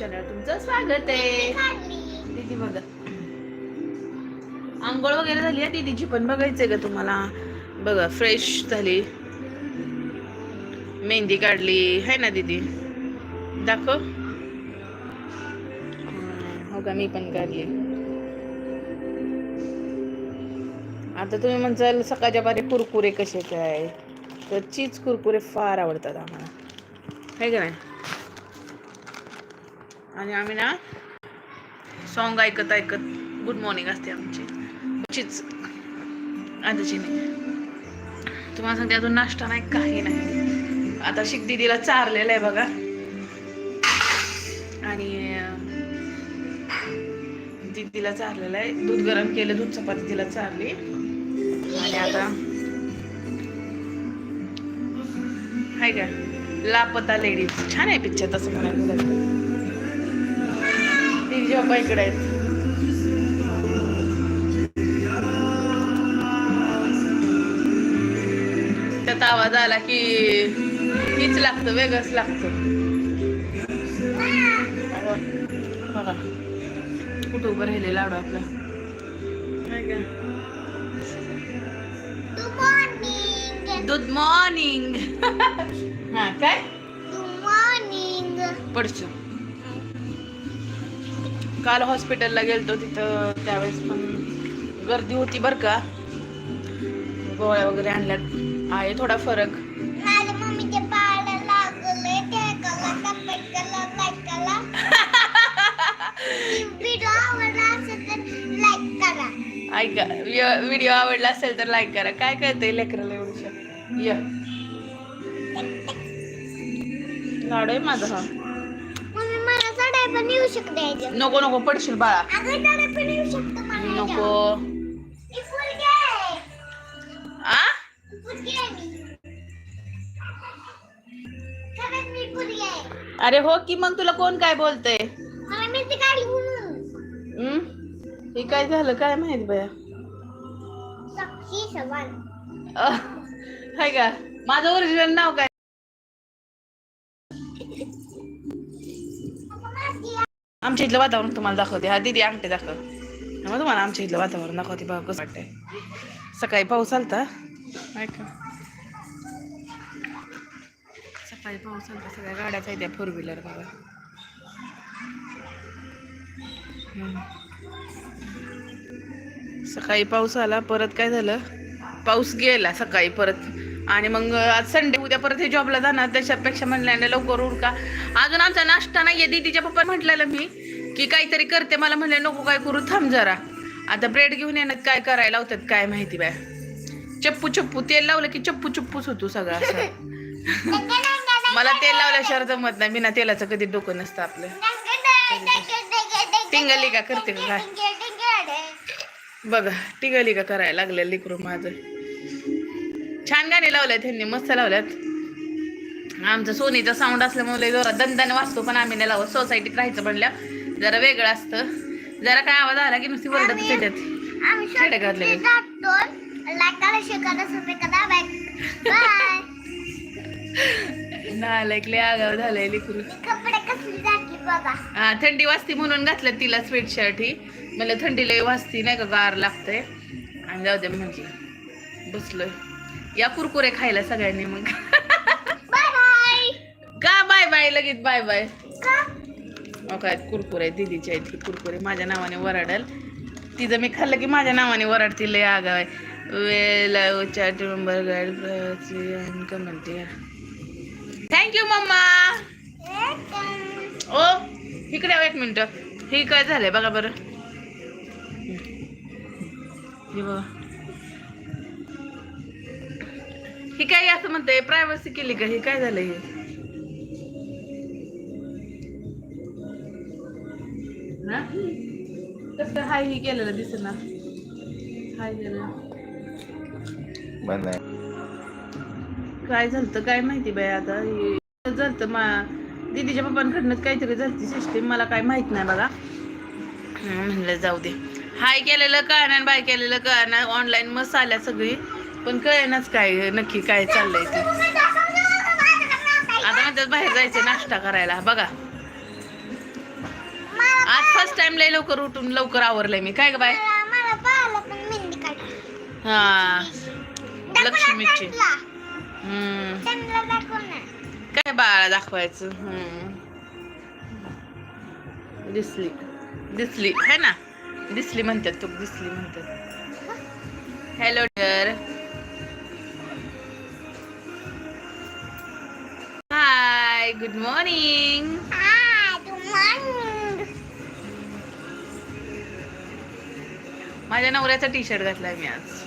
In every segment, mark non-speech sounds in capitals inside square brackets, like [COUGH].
Channel तुमचं स्वागत आहे. दीदी बघा. आंघोळ वगैरे झाली आहे दीदीची पण बघायचंय का तुम्हाला. बघा फ्रेश झाली. मेहंदी काढली. है ना दीदी? दाखव. हो का मी पण काढली. आता तुम्ही म्हणसाल सकाळच्या पारी कुरकुरे कसे काय? तर चीज कुरकुरे फार आवडतात आम्हाला. है का नाही? आणि आम्ही ना सॉन्ग ऐकत ऐकत गुड मॉर्निंग असते आमची. चीज आताची तुम्हाला सांगते अजून नाश्ता नाही काही नाही. आता शिक दिदीला चारलेलं आहे बघा. आणि दिदीला चारलेलं आहे. दूध गरम केलं दूध चपाती तिला चारली. आणि आता हाय का? लापता लेडीज छान आहे पिक्चर तसं म्हणायला बाबा इकडे. आहेत त्यात आवाज आला की हीच लागतं वेगळंच लागतं. कुठं उभं राहिले लाडू आपला? गुड मॉर्निंग हा काय? पडचो. काल हॉस्पिटलला गेलतो तिथं त्यावेळेस पण गर्दी होती बर का. गोळ्या वगैरे आणल्यात. आहे थोडा फरक. ऐका व्हिडिओ आवडला असेल तर लाईक करा. काय कळतंय लेकराला एवढं? य. लाडू आहे माझा हा. पण येऊ शकते नको नको पडशील बाळा अगं साड्या पण येऊ शकतं मला नको मी फुलगी आहे. आ फुलगी आहे मी. खरंच मी फुलगी आहे. अरे हो की मग तुला कोण काय बोलतय मला मेहंदी काढली म्हणून. हम्म हे काय झालं काय माहीत बया साक्षी चव्हाण. अह, हाय का माझं ओरिजिनल नाव काय आमच्या इथलं वातावरण तुम्हाला दाखवते. हा दीदी अंगठे दाखव. मग तुम्हाला आमच्या इथलं वातावरण दाखवते बघा कसं वाटतंय. सकाळी पाऊस आलता. हाय का? सकाळी पाऊस आलता सगळ्या गाड्याच आहेत त्या फोर व्हीलर बघा. सकाळी पाऊस आला परत काय झालं? पाऊस गेला सकाळी परत. आणि मग आज संडे उद्या परत हे जॉबला जाणार त्याच्यापेक्षा म्हणल्याने लवकर उरका. अजून आमचा नाश्ता नाही आहे दीदीच्या पप्पा म्हटलेलं मी की काहीतरी करते. मला म्हणले नको काय करू थांब जरा. आता ब्रेड घेऊन येण्यात काय करायला होतात काय माहिती बाय. चप्पू चप्पू तेल लावलं की चप्पू चप्पूच होतो सगळं असं. मला तेल लावल्याशिवाय जमत नाही. बिना तेलाचं कधी डोकं नसतं आपलं. टिंगली का करते का काय बघा टिंगली का करायला लागले लिकरू माझं. छान गाणे लावल्यात त्यांनी मस्त लावल्यात आमचं सोनीचा साऊंड असल्यामुळे लय जोरात दणदण वाजतो पण आम्ही नाही लावत. सोसायटीत राहायचं म्हणल्या जरा वेगळं असतं. जरा काय आवाज आला की नुसती वरडत येतात खेडे घातले [LAUGHS] नालायक लय आगाव झालंय लिकरू. हा थंडी वाजती म्हणून घातलं तिला स्वेट शर्ट ही. मला थंडी लय वाजती नाही का गार लागतंय. आणि जाऊ दे म्हटलं बसलोय. या कुरकुरे खायला सगळ्यांनी मग. बाय बाय का? बाय बाय लगेच बाय बाय काय कुरकुरे दिदीची आहेत कुरकुरे. माझ्या नावाने वराडल. तिचं मी खाल्लं की माझ्या नावाने वराडती लय आगाव chat number guide comment thank you mamma ओ इकडे एक मिनिट. हे काय झालंय? बघा बरं. हे बघा. ही काय असं म्हणते प्रायव्हसी केली का? हे काय झालंय हे? कसं हाय ही केलेलं ना. हाय केलं काय झालं काय माहिती बाई आता? हे झालं मा दीदीच्या पप्पांकडनंच काहीतरी झालती सिस्टीम मला काय माहीत नाही बघा. म्हणलं जाऊ दे. हाय केलेलं कळणार बाय केलेलं कळणार ऑनलाईन मस्त आल्या सगळी. पण कळेनाच काय नक्की काय चाललंय ते. आता म्हणतात बाहेर जायचं नाश्ता करायला. बघा. आज फर्स्ट टाइम लय लवकर उठून लवकर आवरलंय मी. काय ग बाय? हा. लक्ष्मीची. काय बाळा दाखवायचं? हम्म. दिसली. दिसली. है ना? दिसली म्हणतात तू. दिसली म्हणतात. हॅलो डिअर गुड मॉर्निंग माझ्या नवऱ्याचा टी शर्ट घातलाय मी आज.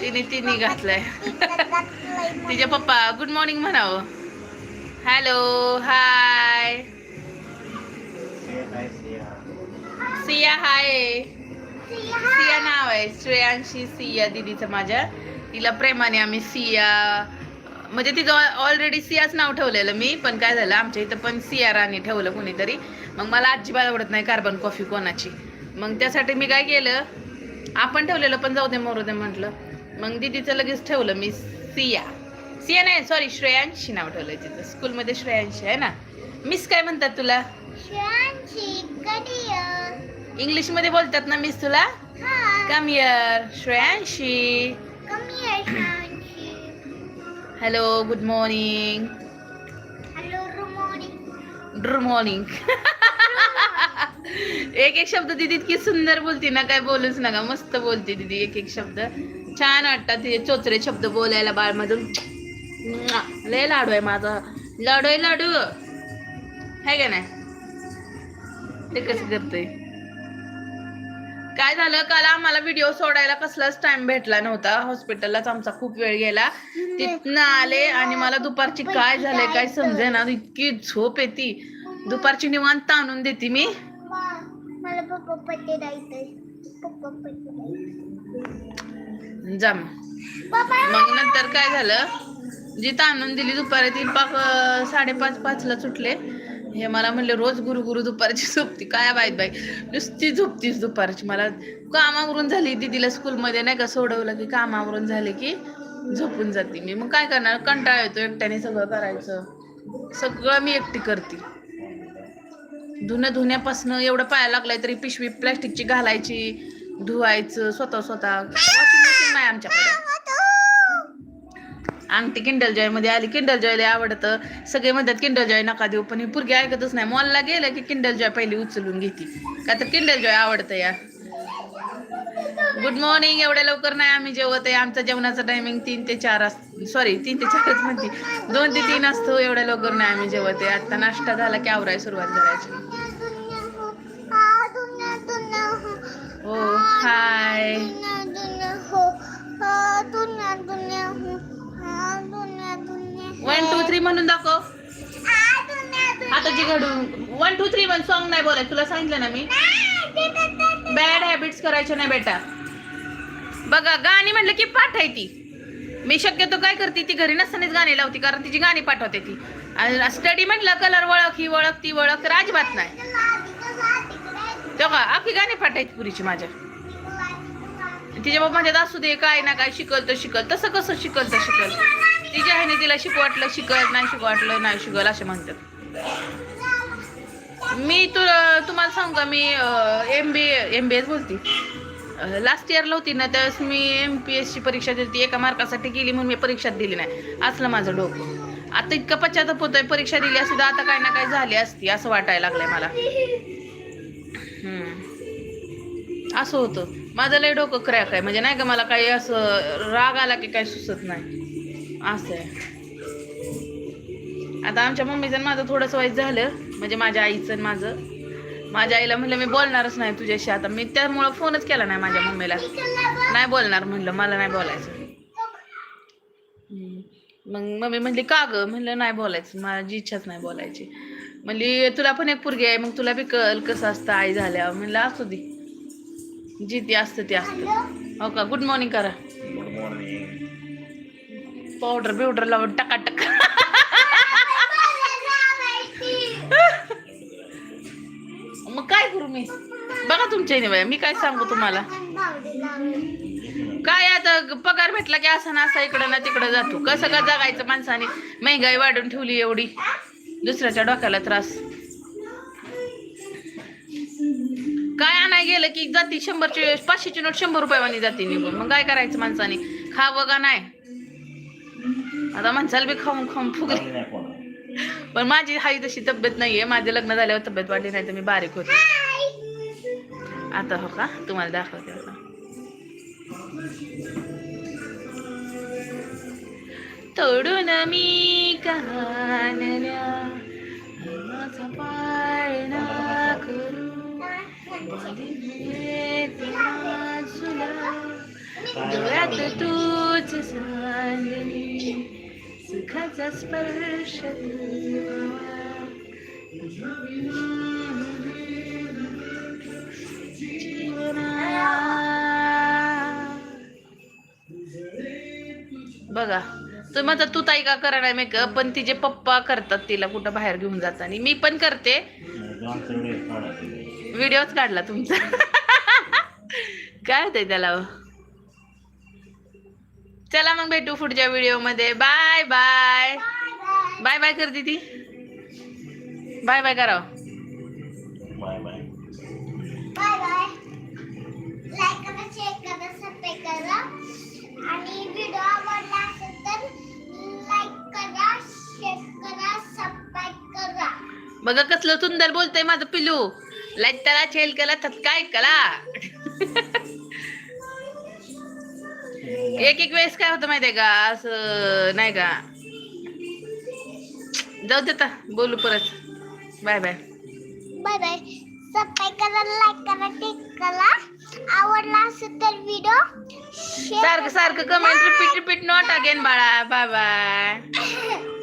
तिने तिने घातलाय. [LAUGHS] तिच्या पप्पा गुड मॉर्निंग म्हणावं. Hello hi Siya hi Siya नाव आहे. श्रेयांशी सिया दिदीचं माझ्या. तिला प्रेमाने आम्ही सिया म्हणजे तिचं ऑलरेडी सियाच नाव ठेवलेलं मी पण काय झालं आमच्या इथं पण सिया राणी ठेवलं कुणीतरी. मग मला अजिबात आवडत नाही कार्बन कॉफी कोणाची. मग त्यासाठी मी काय केलं आपण ठेवलेलं पण जाऊ दे मोरू दे म्हटलं. मग दिदीचं लगेच ठेवलं मी सिया. सिया नाही सॉरी श्रेयांशी नाव ठेवलं तिथं स्कूलमध्ये श्रेयांशी आहे ना. मिस काय म्हणतात तुला? शिवांची करिअर इंग्लिशमध्ये बोलतात ना मिस तुला? हा. Come here Shreyanshi. Hello good morning good morning एक एक शब्द दिदी इतकी सुंदर बोलते ना काय बोलूच नका. मस्त बोलते दिदी एक एक शब्द. छान वाटतात तिचे चोचरे शब्द बोलायला बाळमधून. म्वा! लय लाडू आहे माझा. लाडू आहे लाडू. आहे का नाही? ते कसं करतोय? काय झालं? काल आम्हाला व्हिडिओ सोडायला कसलाच टाइम भेटला नव्हता. हॉस्पिटललाच आमचा खूप वेळ गेला. तिथनं आले आणि मला दुपारची काय झालंय काय समजे ना इतकी झोप येते. दुपारची निवांत आणून देते मी. जा मग. नंतर काय झालं? जी ताणून दिली दुपारी ती पाक साडेपाच पाचला सुटले. हे मला म्हणले रोज गुरु गुरु दुपारची झोपती. काय बाईत बाई नुसती झोपतीस दुपारची. मला कामावरून झाली दिदीला स्कूलमध्ये नाही का सोडवलं की कामावरून झाले की झोपून जाते. मी मग काय करणार? कंटाळा येतो एकट्याने सगळं करायचं. सगळं मी एकटी करते. धुणं धुण्यापासनं एवढं पाया लागलाय तरी पिशवी प्लॅस्टिकची घालायची धुवायचं स्वतः स्वतः. वॉशिंग मशीन नाही आमच्याकडे. अंगठी किंडल जॉयमध्ये आली. किंडल जॉयला आवडतं. सगळे म्हणतात किंडल जॉय नका देऊ. पण ही पुरगी ऐकतच नाही. मॉलला गेलं की किंडल जॉय पहिली उचलून घेते. का तर किंडल जॉय आवडतं या गुड मॉर्निंग एवढ्या लवकर नाही आम्ही जेवत आहे. आमचा जेवणाचा टायमिंग तीन ते चार अस सॉरी तीन ते चारच म्हणते. दोन ते तीन असतो. एवढ्या लवकर नाही आम्ही जेवत आहे. आता नाश्ता झाला की आवराय सुरुवात करायची. हो. हाय वन टू थ्री म्हणून दाखव. हाताची घडून one two three one song नाही बोलाय तुला सांगितलं ना मी? बॅड हॅबिट्स करायच्या नाही बेटा. बघा गाणी म्हणलं की पाठ आहे ती. मी शक्यतो काय करते ती घरी नसतानाच गाणी लावते कारण तिची गाणी पाठवते ती. स्टडी म्हटलं कलर वळख ही वळख ती वळख तर अजिबात नाही. तेव्हा अख्खी गाणी पाठायची पुरीची माझ्या. तिच्या बाबा म्हणतात असू दे काय ना काय शिकल तर शिकल. तसं कसं शिकल तर शिकल. तिच्या ह्याने तिला शिकू वाटलं शिकल नाही शिकू वाटलं नाही शिकल असे म्हणतात. मी तु तुम्हाला सांगू का मी M B M B S बोलती. लास्ट इयरला होती ना त्यावेळेस मी एम पी एस ची परीक्षा दिली एका मार्कासाठी गेली म्हणून मी परीक्षा दिली नाही. असलं माझं डोकं. आता इतकं पश्चाताप होतोय परीक्षा दिली असती तर आता काय ना काय झाली असती असं वाटायला लागलंय मला. असं होतं. माझं लय डोकं क्रॅक आहे. म्हणजे नाही का मला काही असं राग आला की काही सुचत नाही. असं आहे. आता आमच्या मम्मीचं आणि माझं थोडंसं वाईट झालं. म्हणजे माझ्या आईचं आणि माझं. माझ्या आईला म्हणलं मी बोलणारच नाही तुझ्याशी आता. मी त्यामुळं फोनच केला नाही माझ्या मम्मीला. नाही बोलणार म्हणलं. मला नाही बोलायचं. मग मम्मी म्हणली का ग? म्हणलं नाही बोलायचं. माझी इच्छाच नाही बोलायची. म्हणली तुला पण एक पुरगी आहे. मग तुला बी कळ कसं असतं आई झाल्या म्हणलं असू दे. जी ते असतं ते असतं. हो का? गुड मॉर्निंग करा. गुड मॉर्निंग पावडर बिवडर लावून टका टका मग काय करू मी? बघा तुमच्या इने बाया मी काय सांगू तुम्हाला? काय आता पगार भेटला की असं ना असा इकडं ना तिकडं जातो. कसं का जगायचं माणसाने? महागाई वाढून ठेवली एवढी. दुसऱ्याच्या डोक्याला त्रास. काय आणाय गेलं की जाती शंभरची पाचशेची नोट शंभर रुपयावानी जाते निघून. मग काय करायचं माणसाने? खावं का नाही? आता माणसाला बी खाऊन खाऊन फुगले. पण माझी हाई तशी तब्येत नाहीये. माझे लग्न झाल्यावर तब्येत वाढली नाही तर मी बारीक होते. आता हो का? तुम्हाला दाखवते आता. तोडून मी कानल्या डोळ्यात तूच सांगली सुखाचा स्पर्श. बघा तुम्ही आता तू ताई का करा नाही मेकअप पण तिचे पप्पा करतात तिला कुठं बाहेर घेऊन जाताना मी पण करते व्हिडिओच काढला तुमचा. काय होतंय त्याला? चला मग भेटू पुढच्या व्हिडिओमध्ये बाय बाय. बाय बाय कर दीदी. बाय बाय करा. Bye bye. Bye bye. Like करा शेअर करा सबस्क्राईब करा. आणि व्हिडिओ आवडला असेल तर लाईक करा शेअर करा सबस्क्राईब करा. बघा कसलं सुंदर बोलतय माझं पिलू. त्याला छेल केला तर काय कला? एक एक वेळेस काय होतं माहितीये का? असं नाही का? जाऊ देता बोलू परत. Bye bye. Bye bye subscribe करा लाईक करा टिक करा. आवडला असेल तर व्हिडिओ सारखं सारखं comment repeat repeat not again बाळा. Bye bye. [LAUGHS]